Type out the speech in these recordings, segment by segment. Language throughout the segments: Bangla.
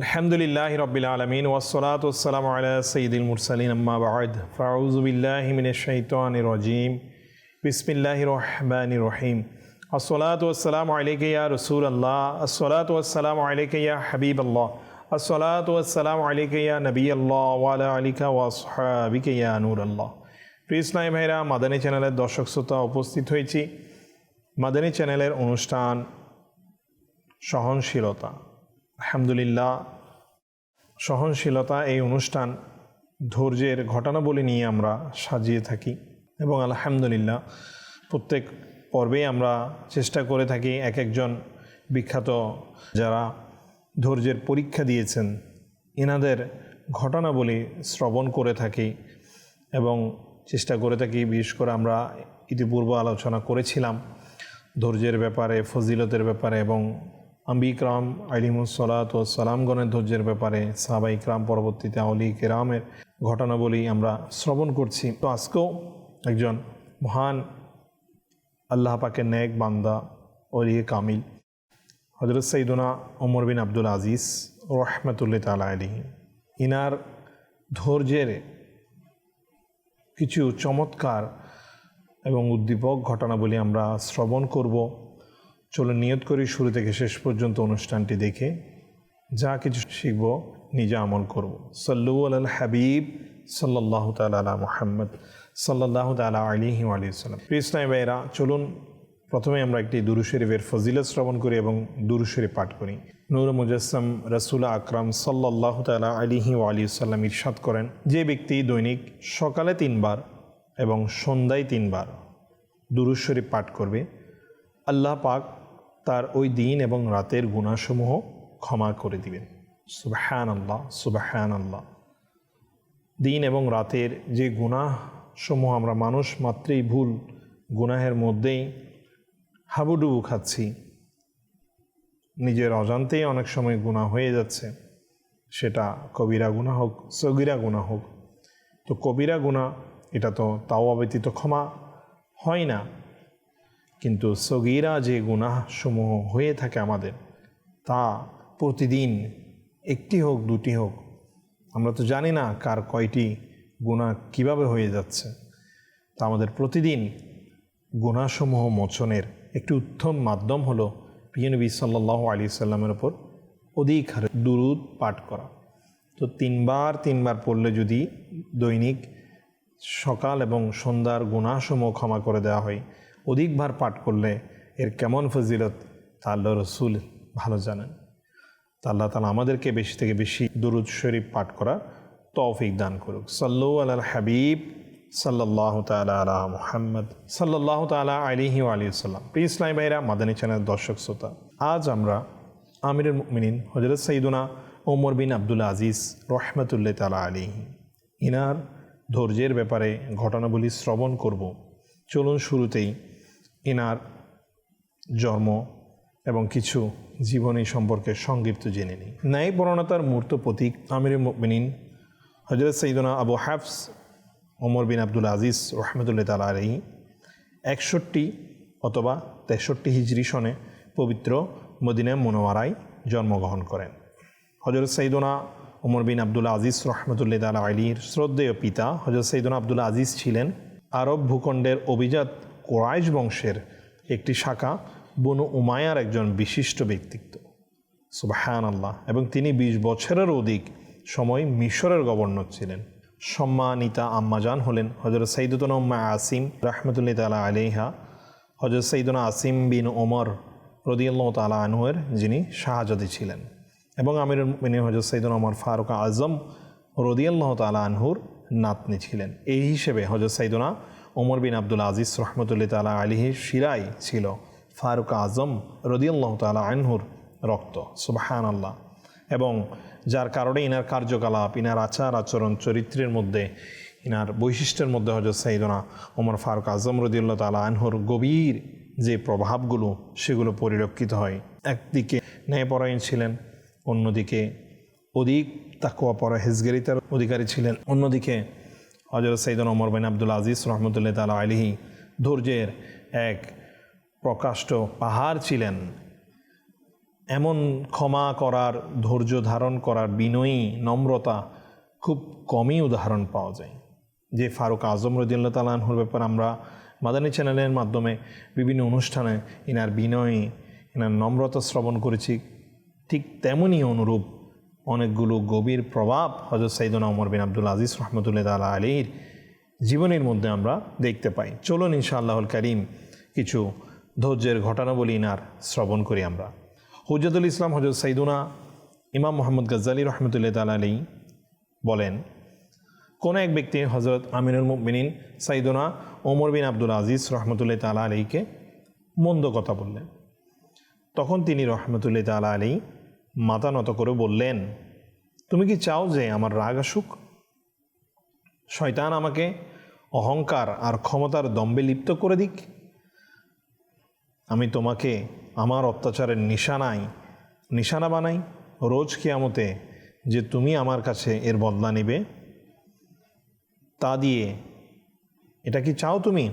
আলহামদুলিল্লাহ রবিল আলমিন ওসলাত ওসালাম আলা সঈদুল মুরসালিন আম্মা বাদ। ফাউজুবিল্লাহ মিনশাইতান রজিম। বিসমিল্লাহ রহমান রহিম। আসলাত ওসালাম আলিকিয়া রসুল আল্লাহ আসলাত ওসালাম আলিকিয়া হাবিব আল্লাহ আসলাত ওসালাম আলিকিয়া নবী আল্লাহ ওয়ালা আলিকা ওয়াসহাবিকিয়া নূর আল্লাহ প্রিয় ইসলামী ভাইরা, মাদানী চ্যানেলের দর্শক শ্রোতা উপস্থিত হয়েছি। মাদানী চ্যানেলের অনুষ্ঠান সহনশীলতা। আলহামদুলিল্লাহ, সহনশীলতা এই অনুষ্ঠান ধৈর্যের ঘটনাবলী নিয়ে আমরা সাজিয়ে থাকি এবং আলহামদুলিল্লাহ, প্রত্যেক পর্বেই আমরা চেষ্টা করে থাকি এক একজন বিখ্যাত যারা ধৈর্যের পরীক্ষা দিয়েছেন, এনাদের ঘটনাবলী শ্রবণ করে থাকি এবং চেষ্টা করে থাকি, বিশেষ করে আমরা ইতিপূর্ব আলোচনা করেছিলাম ধৈর্যের ব্যাপারে, ফজিলতের ব্যাপারে এবং আম্বিক্রাম আলিমুসলাত ও সালামগণের ধৈর্যের ব্যাপারে সাহাবাই ক্রাম পরবর্তীতে আউলি কেরামের ঘটনাবলী আমরা শ্রবণ করছি। তো আজকেও একজন মহান আল্লাহ পাকের ন্যাক বান্দা অলিয়ে কামিল হজরত সৈদুনা ওমর বিন আব্দুল আজিজ রহমতুল্লাহ তালা আলী ইনার ধৈর্যের কিছু চমৎকার এবং উদ্দীপক ঘটনাবলী আমরা শ্রবণ করব। চলো নিয়ত করি শুরু থেকে শেষ পর্যন্ত অনুষ্ঠানটি দেখে। যা কিছু শিখব, নিজে আমল করব। সল্লু আল হাবিব সাল্লাহ তালা মোহাম্মদ সাল্লাহ তালা আলিহি আলিয়াল্লাম ইসলাম ভাইরা চলুন প্রথমে আমরা একটি দুরু শরীফের ফজিলত শ্রবণ করি এবং দুরু শরীফ পাঠ করি। নূর মুজাসম রসুল আকরাম সাল্লাহ তালা আলিহি আলিয়াল্লাম ইরশাদ করেন, যে ব্যক্তি দৈনিক সকালে তিনবার এবং সন্ধ্যায় তিনবার দুরু শরীফ পাঠ করবে, আল্লাহ পাক তার ওই দিন এবং রাতের গুণাসমূহ ক্ষমা করে দিবেন। সুবাহান আল্লাহ সুবাহান আল্লাহ দিন এবং রাতের যে গুণাসমূহ আমরা মানুষ মাত্রেই ভুল গুনাহের মধ্যেই হাবুডুবু খাচ্ছি, নিজের অজান্তেই অনেক সময় গুণা হয়ে যাচ্ছে, সেটা কবিরা গুণা হোক, সগিরা গুণা হোক। তো কবিরা গুণা এটা তো তাও ব্যতীত ক্ষমা হয় না। কিন্তু সগিরা যে গুনাহসমূহ হয়ে থাকে আমাদের, তা প্রতিদিন একটি হোক, দুটি হোক, আমরা তো জানি না কার কয়টি গুণা কীভাবে হয়ে যাচ্ছে। তা আমাদের প্রতিদিন গুণাসমূহ মোচনের একটি উত্তম মাধ্যম হলো পিএনবি সাল্লাহ আলী সাল্লামের ওপর অধিক হারে দুরুদ পাঠ করা। তো তিনবার তিনবার পড়লে যদি দৈনিক সকাল এবং সন্ধ্যার গুণাসমূহ ক্ষমা করে দেওয়া হয় অধিকবার পাঠ করলে এর কেমন ফজিলত তা আল্লাহ রসুল ভালো জানেন। তা আল্লাহ তালা আমাদেরকে বেশি থেকে বেশি দুরুদ শরীফ পাঠ করা তৌফিক দান করুক। সাল্লু আল হাবিব সাল্লাহ তালা আলা মুহাম্মদ সাল্লাহ তালা আলিহি আলিয়াল্লাম প্রিয় ইসলাম ভাইরা মাদানী চ্যানেল দর্শক শ্রোতা, আজ আমরা আমিরুল মিনিন হজরত সঈদুনা ওমর বিন আবদুল আজিজ রহমতুল্লাহ তালা আলিহি ইনার ধৈর্যের ব্যাপারে ঘটনাবলী শ্রবণ করব। চলুন শুরুতেই ইনার জন্ম এবং কিছু জীবনী সম্পর্কে সংক্ষিপ্ত জেনে নিই। ন্যায় প্রণতার মূর্ত প্রতীক আমির মিনিন হজরত সঈদনা আবু হাফস ওমর বিন আব্দুল আজিজ রহমতুল্লাহ তালা আলহী একষট্টি অথবা তেষট্টি হিজরি সনে পবিত্র মদিনা মনোয়ারায় জন্মগ্রহণ করেন। হজরত সঈদনা ওমর বিন আব্দুল আজিজ রহমতুল্লাহ তালা আলীর শ্রদ্ধেয় পিতা হজরত সঈদনা আব্দুল আজিজ ছিলেন আরব ভূখণ্ডের অভিজাত কোরাইশ বংশের একটি শাখা, বনু উমায়ার একজন বিশিষ্ট ব্যক্তিত্ব। সুবাহান আল্লাহ এবং তিনি বিশ বছরের অধিক সময় মিশরের গভর্নর ছিলেন। সম্মানিতা আম্মাজান হলেন হজরত সঈদুতন উম্মা আসিম রহমতুল্লাহ তালা আলিহা হজরত সঈদুনা আসিম বিন ওমর রদিয়াল্লাহ তালা আনহুয়ের যিনি শাহজাদি ছিলেন। এবং আমির মিনী হজরত সঈদুন ওমর ফারুক আজম রদিয়াল্লাহ তালা আনহুর নাতনি ছিলেন। এই হিসেবে হজরত সাইদুনা ওমর বিন আব্দুল আজিজ রহমতুল্লাহ তালা আলিহি শিরাই ছিল। ফারুক আজম রদিয়াল্লাহ তালা আনহুর রক্ত সুবাহান আল্লাহ এবং যার কারণে ইনার কার্যকলাপ, ইনার আচার আচরণ, চরিত্রের মধ্যে, ইনার বৈশিষ্ট্যের মধ্যে হজরত সাইদুনা ওমর ফারুক আজম রদিউল্লা তালা আনহুর গভীর যে প্রভাবগুলো, সেগুলো পরিলক্ষিত হয়। একদিকে ন্যায়পরায়ণ ছিলেন, অন্যদিকে অধিক তাকুয়া পরা হেজগেরিতার অধিকারী ছিলেন, অন্যদিকে হজরত সৈদন ওমর বিন আব্দুল আজিজ রহমতুল্লাহ তালা আলিহি ধৈর্যের এক প্রকাষ্ট পাহাড় ছিলেন। এমন ক্ষমা করার, ধৈর্য ধারণ করার বিনয়ী, নম্রতা খুব কমই উদাহরণ পাওয়া যায়। যে ফারুক আজম রদিল্লা তালাহুর ব্যাপার আমরা মাদানী চ্যানেলের মাধ্যমে বিভিন্ন অনুষ্ঠানে এনার বিনয়ী এনার নম্রতা শ্রবণ করেছি, ঠিক তেমনই অনুরূপ অনেকগুলো গভীর প্রভাব হজরত সাইদুনা ওমর বিন আব্দুল আজিজ রহমতুল্লাহ তালা আলীর জীবনের মধ্যে আমরা দেখতে পাই। চলুন ইনশাআল্লাহুল করিম কিছু ধৈর্যের ঘটনাবলী ইনার শ্রবণ করি আমরা। হুজরতুল ইসলাম হজরত সাইদুনা ইমাম মোহাম্মদ গজ্জালি রহমতুল্লাহ তালা আলী বলেন, কোন এক ব্যক্তি হজরত আমিনুল মুমিনিন সাইদুনা ওমর বিন আব্দুল আজিজ রহমতুল্লাহ তালা আলীকে মন্দ কথা বললেন। তখন তিনি রহমতুল্লাহ তালা আলী মাথা নত করে বললেন, তুমি কি চাও যে আমার রাগ আসুক? শয়তান আমাকে অহংকার আর ক্ষমতার দম্বে লিপ্ত করে দিক। আমি তোমাকে আমার অত্যাচারের নিশানায়, নিশানা বানাই। রোজ কিয়ামতে যে তুমি আমার কাছে এর বদলা নেবে, তা দিয়ে এটা কি চাও তুমি?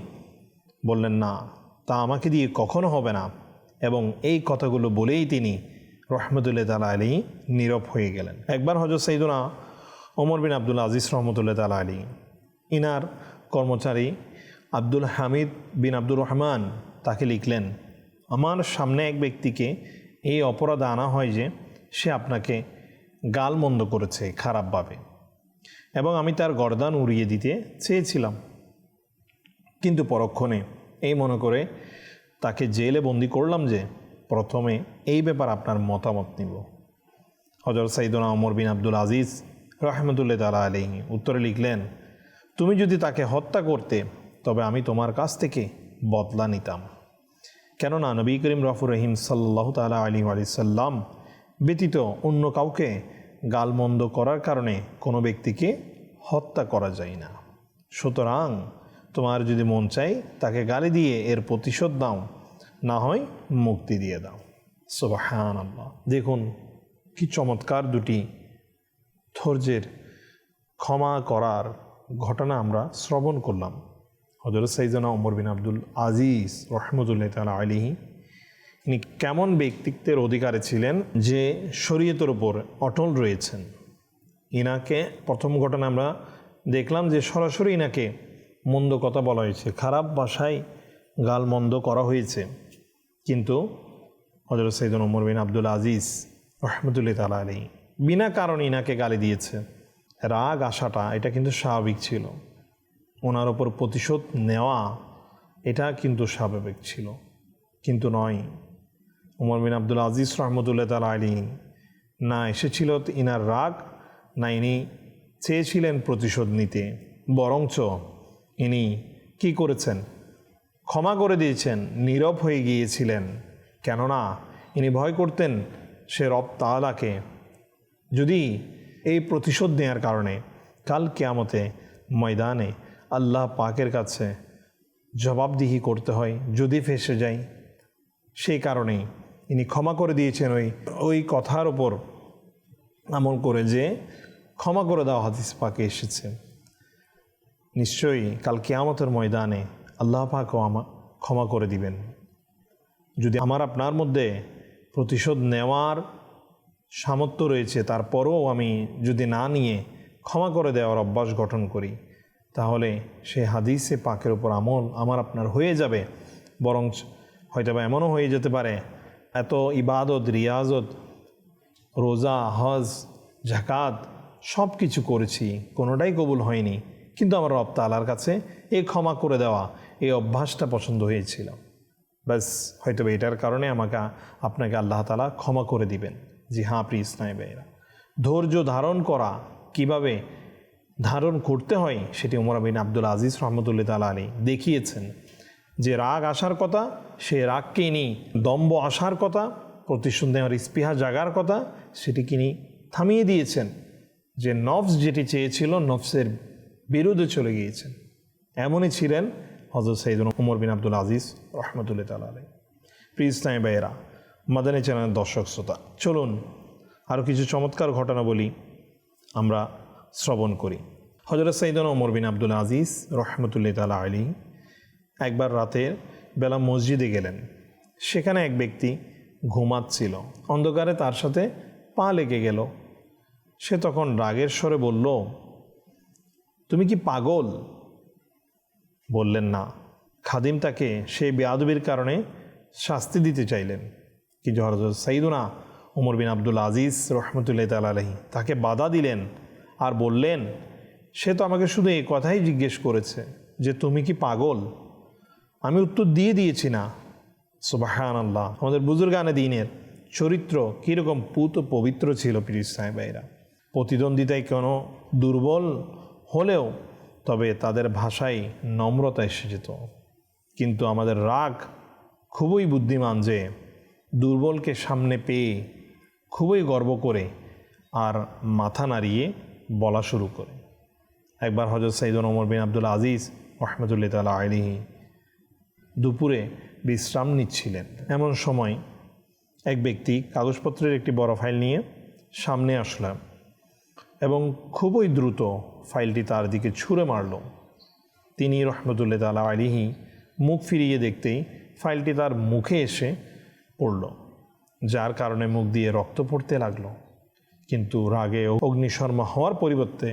বললেন, না, তা আমাকে দিয়ে কখনো হবে না। এবং এই কথাগুলো বলেই তিনি রহমতুল্লাহ তালা আলী নীরব হয়ে গেলেন। একবার হজরত সৈদুনা ওমর বিন আব্দুল আজিজ রহমতুল্লাহ তালা আলী ইনার কর্মচারী আব্দুল হামিদ বিন আব্দুর রহমান তাকে লিখলেন, আমার সামনে এক ব্যক্তিকে এই অপরাধ আনা হয় যে সে আপনাকে গাল মন্দ করেছে খারাপভাবে এবং আমি তার গরদান উড়িয়ে দিতে চেয়েছিলাম। কিন্তু পরক্ষণে এই মনে করে তাকে জেলে বন্দি করলাম যে প্রথমে এই ব্যাপার আপনার মতামত নিব। হজর সাইদুনা ওমর বিন আব্দুল আজিজ রহমতুল্লাহ তালা আলী উত্তরে লিখলেন, তুমি যদি তাকে হত্যা করতে, তবে আমি তোমার কাছ থেকে বদলা নিতাম। কেননা নবী করিম রফুর রহিম সাল্লাহ তালা আলী আলিয়াল্লাম ব্যতীত অন্য কাউকে গালমন্দ করার কারণে কোনো ব্যক্তিকে হত্যা করা যায় না। সুতরাং তোমার যদি মন চাই তাকে গালি দিয়ে এর প্রতিশোধ দাও না হয় মুক্তি দিয়ে দাও। সোবাহান আল্লাহ দেখুন, কি চমৎকার দুটি ধৈর্যের ক্ষমা করার ঘটনা আমরা শ্রবণ করলাম। হজরত সাইজানা ওমর বিন আব্দুল আজিজ রহমতুল্লাহ তালা আলিহি ইনি কেমন ব্যক্তিত্বের অধিকারে ছিলেন যে শরীয়তের ওপর অটল রয়েছেন। ইনাকে প্রথম ঘটনা আমরা দেখলাম যে সরাসরি ইনাকে মন্দ কথা বলা হয়েছে, খারাপ ভাষায় গাল মন্দ করা হয়েছে। কিন্তু হজরত সৈদুল ওমর বিন আব্দুল আজিজ রহমতুল্লাহ তালা আলী বিনা কারণে ইনাকে গালি দিয়েছে। রাগ আসাটা এটা কিন্তু স্বাভাবিক ছিল। ওনার ওপর প্রতিশোধ নেওয়া, এটা কিন্তু স্বাভাবিক ছিল। কিন্তু নয়, উমর বিন আব্দুল আজিজ রহমতুল্লাহ তালা আলী না এসেছিল ইনার রাগ, না ইনি চেয়েছিলেন প্রতিশোধ নিতে। বরঞ্চ ইনি কি করেছেন? ক্ষমা করে দিয়েছেন, নীরব হয়ে গিয়েছিলেন। কেননা, ইনি ভয় করতেন সে রব তালাকে যদি এই প্রতিশোধ নেওয়ার কারণে কাল কেয়ামতে ময়দানে আল্লাহ পাকের কাছে জবাবদিহি করতে হয়, যদি ফেসে যাই সেই কারণেই ইনি ক্ষমা করে দিয়েছেন ওই ওই কথার ওপর আমল করে যে ক্ষমা করে দেওয়া হাদিস পাকে এসেছে। নিশ্চয়ই কাল কেয়ামতের ময়দানে আল্লাহ পাকও আমা, ক্ষমা করে দিবেন। যদি আমার আপনার মধ্যে প্রতিশোধ নেওয়ার সামর্থ্য রয়েছে, তারপরেও আমি যদি না নিয়ে ক্ষমা করে দেওয়ার অভ্যাস গঠন করি, তাহলে সে হাদিসে পাকের ওপর আমল আমার আপনার হয়ে যাবে। বরং হয়তো বা এমনও হয়ে যেতে পারে, এত ইবাদত, রিয়াজত, রোজা, হজ জাকাত সব কিছু করেছি, কোনোটাই কবুল হয়নি। কিন্তু আমার রব তালার কাছে এই ক্ষমা করে দেওয়া এই অভ্যাসটা পছন্দ হয়েছিল। ব্যাস, হয়তো এটার কারণে আমাকে, আপনাকে আল্লাহ তালা ক্ষমা করে দিবেন। জি হ্যাঁ প্রিয় ইসলামী ভাইরা ধৈর্য ধারণ করা, কীভাবে ধারণ করতে হয়, সেটি উমর বিন আব্দুল আজিজ রহমতুল্লাহ তালা আলী দেখিয়েছেন। যে রাগ আসার কথা, সে রাগকে ইনি দম্ব আসার কথা প্রতিশোধ নেওয়ার স্পৃহা জাগার কথা সেটি কিনি থামিয়ে দিয়েছেন। যে নফস যেটি চেয়েছিল, নফসের বিরুদ্ধে চলে গিয়েছেন। এমনই ছিলেন হজরত সঈদুল উমর বিন আব্দুল আজিজ রহমতুল্লাহ তালা আলী প্রিয় ইসলামী ভাইয়েরা, মাদানী চ্যানেলের দর্শক শ্রোতা, চলুন আরও কিছু চমৎকার ঘটনা বলি, আমরা শ্রবণ করি। হজরত সঈদুল ওমর বিন আব্দুল আজিজ রহমতুল্লাহ তালা আলী একবার রাতের বেলা মসজিদে গেলেন। সেখানে এক ব্যক্তি ঘুমাচ্ছিল, অন্ধকারে তার সাথে পা লেগে গেল। সে তখন রাগের স্বরে বলল, তুমি কি পাগল? বললেন, না। খাদিম তাকে সেই বেয়াদবির কারণে শাস্তি দিতে চাইলেন। কিন্তু হরজত সাইদুনা উমর বিন আব্দুল আজিজ রহমতুল্লাহ তাল আলহী তাকে বাধা দিলেন আর বললেন, সে তো আমাকে শুধু এই কথাই জিজ্ঞেস করেছে যে তুমি কি পাগল? আমি উত্তর দিয়ে দিয়েছি না। সুবাহান আল্লাহ আমাদের বুজুর্গানে দিনের চরিত্র কীরকম পুত পবিত্র ছিল প্রিয় সাহেবাইরা প্রতিদ্বন্দ্বিতায় কোনো দুর্বল হলেও তবে তাদের ভাষায় নম্রতা এসে যেত। কিন্তু আমাদের রাগ খুবই বুদ্ধিমান যে দুর্বলকে সামনে পেয়ে খুবই গর্ব করে আর মাথা নাড়িয়ে বলা শুরু করে। একবার হজরত সাইদুল ওমর বিন আব্দুল আজিজ রহমতুল্লাহ তালা আলিহি দুপুরে বিশ্রাম নিচ্ছিলেন। এমন সময় এক ব্যক্তি কাগজপত্রের একটি বড় ফাইল নিয়ে সামনে আসলেন এবং খুবই দ্রুত ফাইলটি তার দিকে ছুঁড়ে মারল। তিনি রহমতুল্লাহ তালা আলিহি মুখ ফিরিয়ে দেখতেই ফাইলটি তার মুখে এসে পড়ল, যার কারণে মুখ দিয়ে রক্ত পড়তে লাগল। কিন্তু রাগে অগ্নিশর্মা হওয়ার পরিবর্তে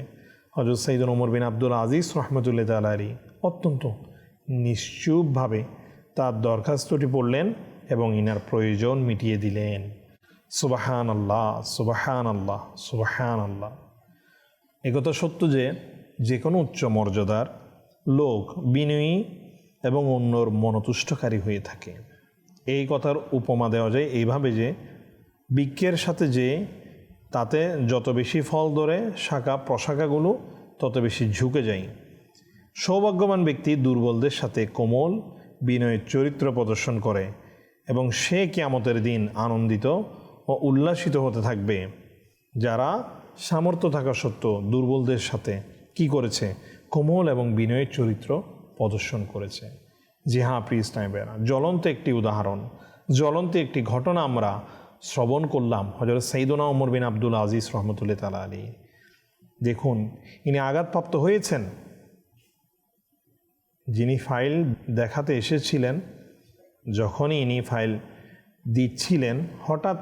হজরত সঈদুল ওমর বিন আব্দুল আজিজ রহমতুল্লাহ তালারি অত্যন্ত নিশ্চুপভাবে তার দরখাস্তটি পড়লেন এবং ইনার প্রয়োজন মিটিয়ে দিলেন। সুবাহান আল্লাহ সুবাহান আল্লাহ সুবাহান আল্লাহ একথা সত্য যে যে কোনো উচ্চ মর্যাদার লোক বিনয়ী এবং অন্যর মনতুষ্টকারী হয়ে থাকে। এই কথার উপমা দেওয়া যায় এইভাবে যে বৃক্ষের সাথে যে, তাতে যত বেশি ফল ধরে শাখা প্রশাখাগুলো, তত বেশি ঝুঁকে যায়। সৌভাগ্যবান ব্যক্তি দুর্বলদের সাথে কোমল বিনয়ের চরিত্র প্রদর্শন করে এবং সে কিয়ামতের দিন আনন্দিত ও উল্লাসিত হতে থাকবে। যারা সামর্থ্য থাকা সত্ত্বেও দুর্বলদের সাথে কি করেছে? কোমল এবং বিনয়ের চরিত্র প্রদর্শন করেছে। জি হ্যাঁ প্রিয় স্নাইবেরা জ্বলন্ত একটি উদাহরণ। জ্বলন্ত একটি ঘটনা আমরা শ্রবণ করলাম হজরত সঈদুনা ওমর বিন আব্দুল আজিজ রহমতুল্লাহ তালা আলী দেখুন, ইনি আঘাতপ্রাপ্ত হয়েছেন। যিনি ফাইল দেখাতে এসেছিলেন, যখনই ইনি ফাইল দিচ্ছিলেন, হঠাৎ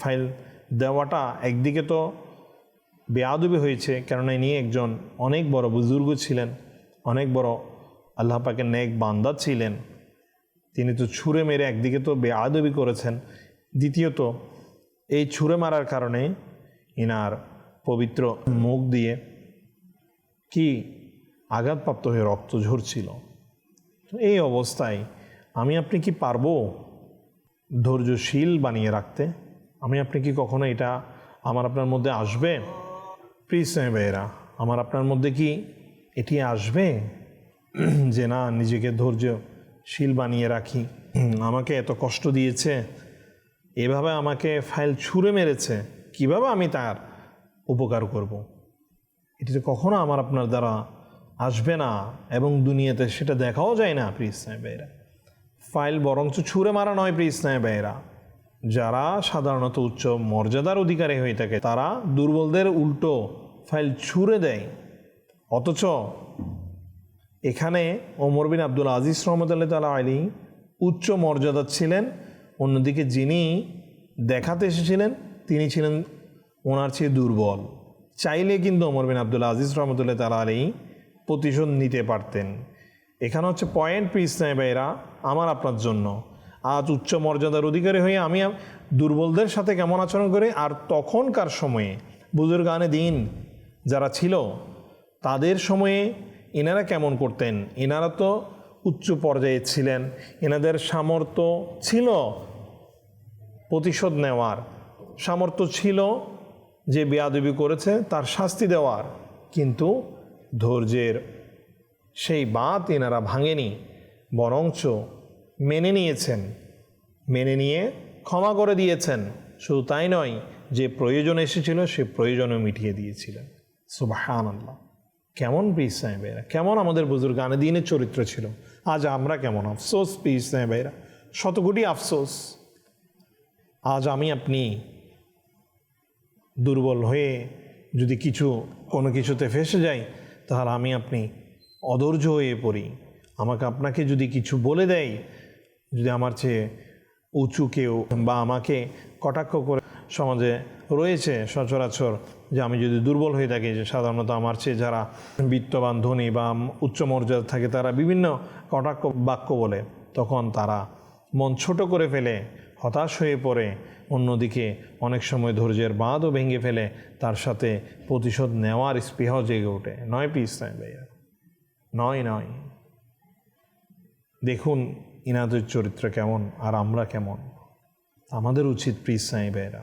ফাইল দেওয়াটা একদিকে তো বেয়াদবি হয়েছে, কেননা ইনি একজন অনেক বড় বুজুর্গ ছিলেন, অনেক বড় আল্লাহ পাকের নেক বান্দা ছিলেন। তিনি তো ছুঁড়ে মেরে একদিকে তো বেয়াদবি করেছেন, দ্বিতীয়ত এই ছুঁড়ে মারার কারণে ইনার পবিত্র মুখ দিয়ে কি আঘাতপ্রাপ্ত হয়ে রক্ত ঝরছিল। এই অবস্থায় আমি আপনি কি পারব ধৈর্যশীল বানিয়ে রাখতে? আমি আপনি কি কখনো এটা আমার আপনার মধ্যে আসবে? প্লিজ ভাইয়েরা, আমার আপনার মধ্যে কি এটি আসবে? যে না, নিজেকে ধৈর্যশীল বানিয়ে রাখি। আমাকে এত কষ্ট দিয়েছে, এভাবে আমাকে ফাইল ছুঁড়ে মেরেছে, কীভাবে আমি তার উপকার করব। এটি তো কখনো আমার আপনার দ্বারা আসবে না এবং দুনিয়াতে সেটা দেখাও যায় না, প্রিয় ভাইয়েরা। ফাইল বরঞ্চ ছুঁড়ে মারা নয়, প্রিয় ভাইয়েরা। যারা সাধারণত উচ্চ মর্যাদার অধিকারী হয়ে থাকে, তারা দুর্বলদের উল্টো ফাইল ছুঁড়ে দেয়। অথচ এখানে ওমর বিন আব্দুল আজিজ রহমতুল্লাহ তালা আলী উচ্চ মর্যাদা ছিলেন। অন্যদিকে যিনি দেখাতে এসেছিলেন, তিনি ছিলেন ওনার চেয়ে দুর্বল। চাইলে কিন্তু ওমর বিন আব্দুল আজিজ রহমতুল্লাহ তালা আলী প্রতিশোধ নিতে পারতেন। এখানে হচ্ছে পয়েন্ট পিস ভাইরা আমার, আপনার জন্য। আজ উচ্চ মর্যাদার অধিকারী হয়ে আমি দুর্বলদের সাথে কেমন আচরণ করি, আর তখনকার সময়ে বুজুর্গানে দিন যারা ছিল, তাদের সময়ে এনারা কেমন করতেন? এনারা তো উচ্চ পর্যায়ে ছিলেন। এনাদের সামর্থ্য ছিল প্রতিশোধ নেওয়ার। সামর্থ্য ছিল যে বেয়াদবি করেছে, তার শাস্তি দেওয়ার। কিন্তু ধৈর্যের সেই বাত এনারা ভাঙেনি, বরঞ্চ মেনে নিয়েছেন। মেনে নিয়ে ক্ষমা করে দিয়েছেন। শুধু তাই নয়, যে প্রয়োজন এসেছিল, সে প্রয়োজনও মিটিয়ে দিয়েছিলেন। সুবাহান আল্লাহ কেমন পিস সাহেবেরা কেমন আমাদের বুজুর্গ গানে দিনের চরিত্র ছিল। আজ আমরা কেমন, আফসোস পিস সাহেবেরা শতকোটি আফসোস। আজ আমি আপনি দুর্বল হয়ে যদি কিছু, কোনো কিছুতে ফেসে যাই, তাহলে আমি আপনি অধৈর্য হয়ে পড়ি। আমাকে আপনাকে যদি কিছু বলে দেয়, যদি আমার চেয়ে উঁচু কেউ বা আমাকে কটাক্ষ করে সমাজে রয়েছে সচরাচর যে আমি যদি দুর্বল হয়ে থাকি, যে সাধারণত আমার চেয়ে যারা বিত্তবান, ধনী বা উচ্চ মর্যাদা থাকে, তারা বিভিন্ন কটাক্ষ বাক্য বলে। তখন তারা মন ছোট করে ফেলে, হতাশ হয়ে পড়ে। অন্যদিকে অনেক সময় ধৈর্যের বাঁধও ভেঙে ফেলে, তার সাথে প্রতিশোধ নেওয়ার স্পৃহ জেগে ওঠে। নয় পিস নয় ভাইয়া। নয় নয়। দেখুন ইনাদের চরিত্র কেমন আর আমরা কেমন। আমাদের উচিত প্রিস সাহেবেরা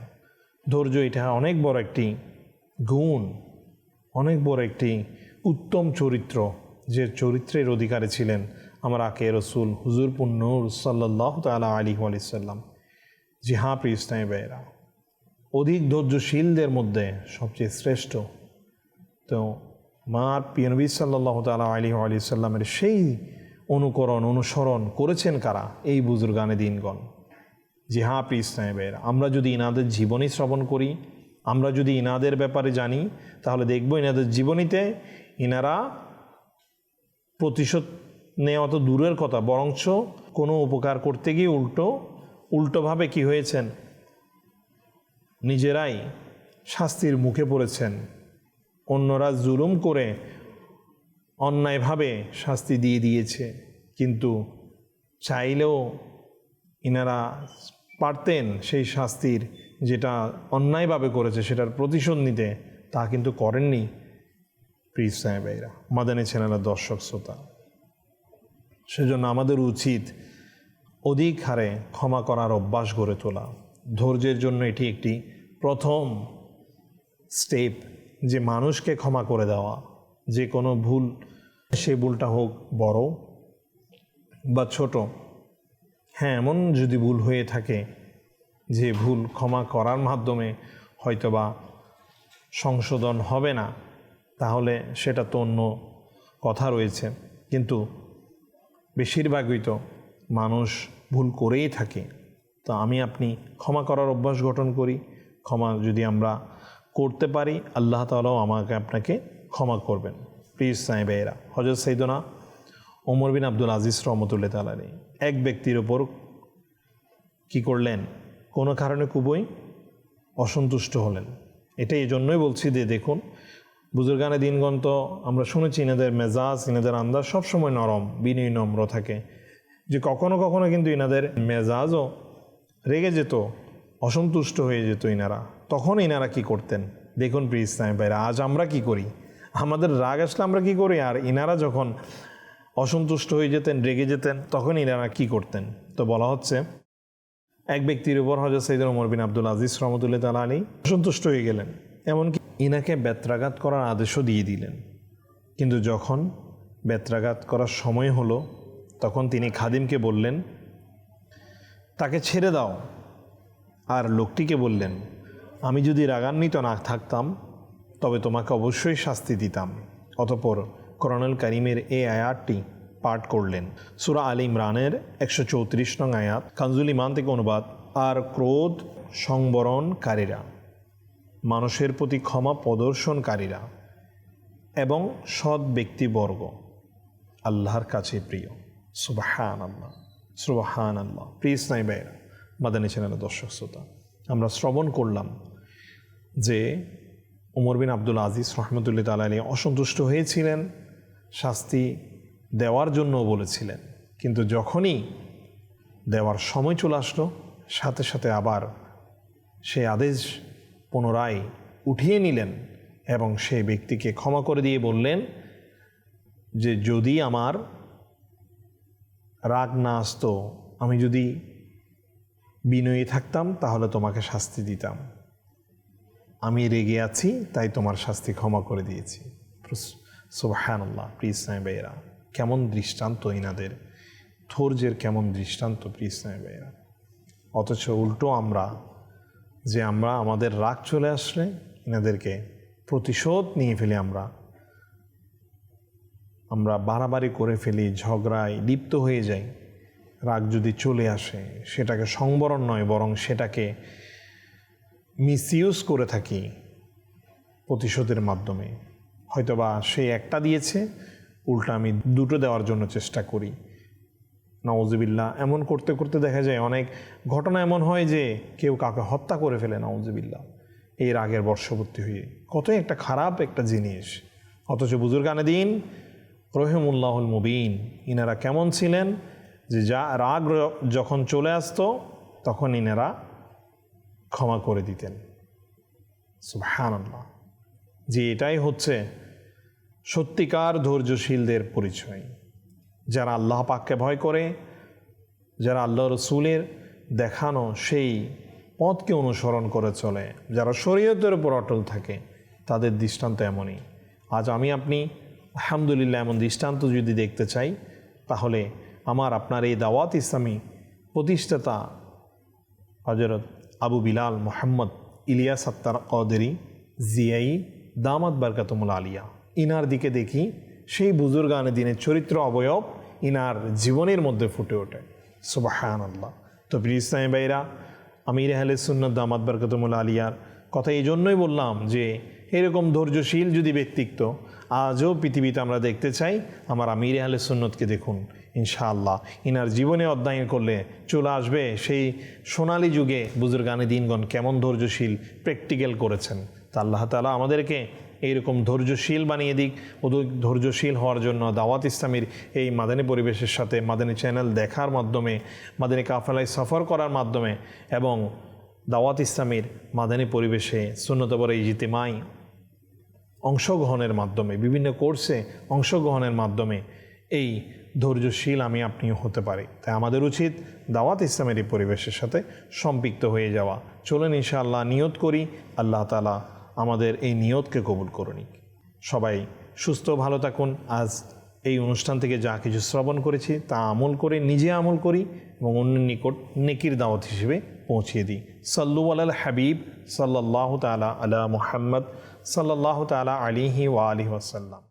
ধৈর্য এটা অনেক বড় একটি গুণ, অনেক বড় একটি উত্তম চরিত্র যে চরিত্রের অধিকারী ছিলেন আমার আকে রসুল হুজুর পুন্নুর সাল্লাহ তালা আলী আলিসাল্লাম জি হ্যাঁ প্রিস সাহেবেরা অধিক ধৈর্যশীলদের মধ্যে সবচেয়ে শ্রেষ্ঠ তো মার পিয়নবী সাল্লাহ তালা আলী আলি সাল্লামের সেই অনুকরণ, অনুসরণ করেছেন কারা? এই বুজুর্গানে দিনগণ। জি হ্যাঁ প্রিস সাহেবের আমরা যদি ইনাদের জীবনী শ্রবণ করি আমরা যদি ইনাদের ব্যাপারে জানি, তাহলে দেখব ইনাদের জীবনীতে ইনারা প্রতিশোধ নেওয়া তো দূরের কথা, বরঞ্চ কোনো উপকার করতে গিয়ে উল্টো, উল্টোভাবে কি হয়েছেন? নিজেরাই শাস্তির মুখে পড়েছেন। অন্যরা জুলুম করে অন্যায়ভাবে শাস্তি দিয়ে দিয়েছে। কিন্তু চাইলেও ইনারা পারতেন সেই শাস্তির যেটা অন্যায়ভাবে করেছে সেটার প্রতিশোধ নিতে তা কিন্তু করেননি প্রিজ সাহেবেরা, মাদানী ছেলেরা দর্শক শ্রোতা। সেজন্য আমাদের উচিত অধিক হারে ক্ষমা করার অভ্যাস গড়ে তোলা। ধৈর্যের জন্য এটি একটি প্রথম স্টেপ যে মানুষকে ক্ষমা করে দেওয়া। যে কোনো ভুল, সে ভুলটা হোক বড় বা ছোট। হ্যাঁ এমন যদি ভুল হয়ে থাকে যে ভুল ক্ষমা করার মাধ্যমে হয়তোবা সংশোধন হবে না, তাহলে সেটা তো অন্য কথা রয়েছে। কিন্তু বেশিরভাগই তো মানুষ ভুল করেই থাকে। তো আমি আপনি ক্ষমা করার অভ্যাস গঠন করি, ক্ষমা যদি আমরা করতে পারি, আল্লাহ তালাও আমাকে আপনাকে ক্ষমা করবেন। প্লিজ সাহেবেরা হজরত সৈদনা ওমর বিন আব্দুল আজিজ রহমতুল্লাহ তালানি এক ব্যক্তির ওপর কি করলেন? কোনো কারণে খুবই অসন্তুষ্ট হলেন। এটা এই জন্যই বলছি যে দেখুন, বুজুর্গানে দিনগণ তো আমরা শুনেছি ইনাদের মেজাজ, ইনাদের আন্দাজ সবসময় নরম, বিনয় নম্র থাকে। যে কখনো কখনো কিন্তু ইনাদের মেজাজও রেগে যেত, অসন্তুষ্ট হয়ে যেত ইনারা। তখন ইনারা কি করতেন? দেখুন প্রিয় ইসলাম ভাইরা, আজ আমরা কি করি? আমাদের রাগ আসলে আমরা কি করি? আর ইনারা যখন অসন্তুষ্ট হয়ে যেতেন, রেগে যেতেন, তখন ইনারা কি করতেন? তো বলা হচ্ছে এক ব্যক্তির উপর হজরত সৈদ ওমর বিন আব্দুল আজিজ রহমতুল্লাহ তালা আলী অসন্তুষ্ট হয়ে গেলেন। এমনকি ইনাকে বেত্রাঘাত করার আদেশও দিয়ে দিলেন। কিন্তু যখন বেত্রাঘাত করার সময় হলো, তখন তিনি খাদিমকে বললেন, তাকে ছেড়ে দাও। আর লোকটিকে বললেন, আমি যদি রাগান্বিত না থাকতাম, তবে তোমাকে অবশ্যই শাস্তি দিতাম। অতপর করোনাল করিমের এই আয়াতটি পাঠ করলেন। সুরা আলী ইমরানের একশো চৌত্রিশ নং আয়াত, কানজুল ইমান থেকে অনুবাদ, আর ক্রোধ সংবরণকারীরা, মানুষের প্রতি ক্ষমা প্রদর্শনকারীরা এবং সৎ ব্যক্তিবর্গ আল্লাহর কাছে প্রিয়। সুবাহান আল্লাহ সুবাহান আল্লাহ প্রিয় নাই ভাইরা মাদানী চ্যানেলের দর্শক শ্রোতা, আমরা শ্রবণ করলাম যে উমর বিন আব্দুল আজিজ রহমতুল্লাহ তালী অসন্তুষ্ট হয়েছিলেন, শাস্তি দেওয়ার জন্য বলেছিলেন। কিন্তু যখনই দেওয়ার সময় চলে আসলো, সাথে সাথে আবার সেই আদেশ পুনরায় উঠিয়ে নিলেন এবং সেই ব্যক্তিকে ক্ষমা করে দিয়ে বললেন যে, যদি আমার রাগ না আসতো, আমি যদি বিনয়ী থাকতাম, তাহলে তোমাকে শাস্তি দিতাম। আমি রেগে আছি, তাই তোমার শাস্তি ক্ষমা করে দিয়েছি। সুবাহান্লাহ প্রিজ সাহেবেরা কেমন দৃষ্টান্ত ইনাদের? ধৈর্যের কেমন দৃষ্টান্ত প্রিজ সাহেবেরা অথচ উল্টো আমরা, যে আমরা আমাদের রাগ চলে আসলে এনাদেরকে প্রতিশোধ নিয়ে ফেলি আমরা। আমরা বাড়াবাড়ি করে ফেলি, ঝগড়ায় লিপ্ত হয়ে যাই। রাগ যদি চলে আসে, সেটাকে সংবরণ নয়, বরং সেটাকে মিসইউজ করে থাকি প্রতিশোধের মাধ্যমে। হয়তোবা সে একটা দিয়েছে উল্টা আমি দুটো দেওয়ার জন্য চেষ্টা করি। নওয়াজবিল্লা এমন করতে করতে দেখা যায় অনেক ঘটনা এমন হয় যে কেউ কাকে হত্যা করে ফেলে নওয়াজবিল্লা এই রাগের বর্ষবর্তী হয়ে। কতই একটা খারাপ একটা জিনিস। অথচ বুজুর্গানে দিন, রহিমুল্লাহুল মুবিন, ইনারা কেমন ছিলেন যে যা রাগ যখন চলে আসতো, তখন ইনারা ক্ষমা করে দিতেন। সুবহান যে এটাই হচ্ছে সত্যিকার ধৈর্যশীলদের পরিচয়। যারা আল্লাহ পাককে ভয় করে, যারা আল্লাহ রসুলের দেখানো সেই পথকে অনুসরণ করে চলে, যারা শরীয়তের উপর অটল থাকে, তাদের দৃষ্টান্ত এমনই। আজ আমি আপনি, আলহামদুলিল্লাহ এমন দৃষ্টান্ত যদি দেখতে চাই, তাহলে আমার আপনার এই দাওয়াত ইসলামী প্রতিষ্ঠাতা হজরত আবু বিলাল মোহাম্মদ ইলিয়াস আত্তার কদেরি জিয়াই দামাত বারকাতমুল আলিয়া। ইনার দিকে দেখি, সেই বুজুর্গানে দিনের চরিত্র অবয়ব ইনার জীবনের মধ্যে ফুটে ওঠে। সুবাহান আল্লাহ তো প্রিয় ইসলামী ভাইরা আমির আহলে সুন্নত দামাত বারকাতমুল আলিয়ার কথা এই জন্যই বললাম যে, এরকম ধৈর্যশীল যদি ব্যক্তিত্ব আজও পৃথিবীতে আমরা দেখতে চাই, আমার আমির আহলে সুন্নতকে দেখুন, ইনশাআল্লাহ। ইনার জীবনে অধ্যয়ন করলে চলে আসবে সেই সোনালী যুগে বুজুর্গানি দিনগণ কেমন ধৈর্যশীল প্র্যাকটিক্যাল করেছেন। তা আল্লাহ তালা আমাদেরকে এইরকম ধৈর্যশীল বানিয়ে দিক। অধিক ধৈর্যশীল হওয়ার জন্য দাওয়াত ইসলামীর এই মাদানী পরিবেশের সাথে মাদানী চ্যানেল দেখার মাধ্যমে, মাদানী কাফেলায় সফর করার মাধ্যমে এবং দাওয়াত ইসলামীর মাদানী পরিবেশে শূন্যতবর এই জিতেমাই অংশগ্রহণের মাধ্যমে, বিভিন্ন কোর্সে অংশগ্রহণের মাধ্যমে এই ধৈর্যশীল আমি আপনিও হতে পারি। তাই আমাদের উচিত দাওয়াত ইসলামের এই পরিবেশের সাথে সম্পৃক্ত হয়ে যাওয়া। চলেন ইনশাআল্লাহ নিয়ত করি। আল্লাহ তালা আমাদের এই নিয়তকে কবুল করুন সবাই সুস্থ, ভালো থাকুন। আজ এই অনুষ্ঠান থেকে যা কিছু শ্রবণ করেছি তা আমল করে, নিজে আমল করি এবং অন্যের নিকট নেকির দাওয়াত হিসেবে পৌঁছিয়ে দিই। সাল্লু আল হাবিব সাল্লাহ তালা আলা মুহাম্মদ সাল্লাহ তালা আলিহি ওয়া আলি ওয়াসাল্লাম।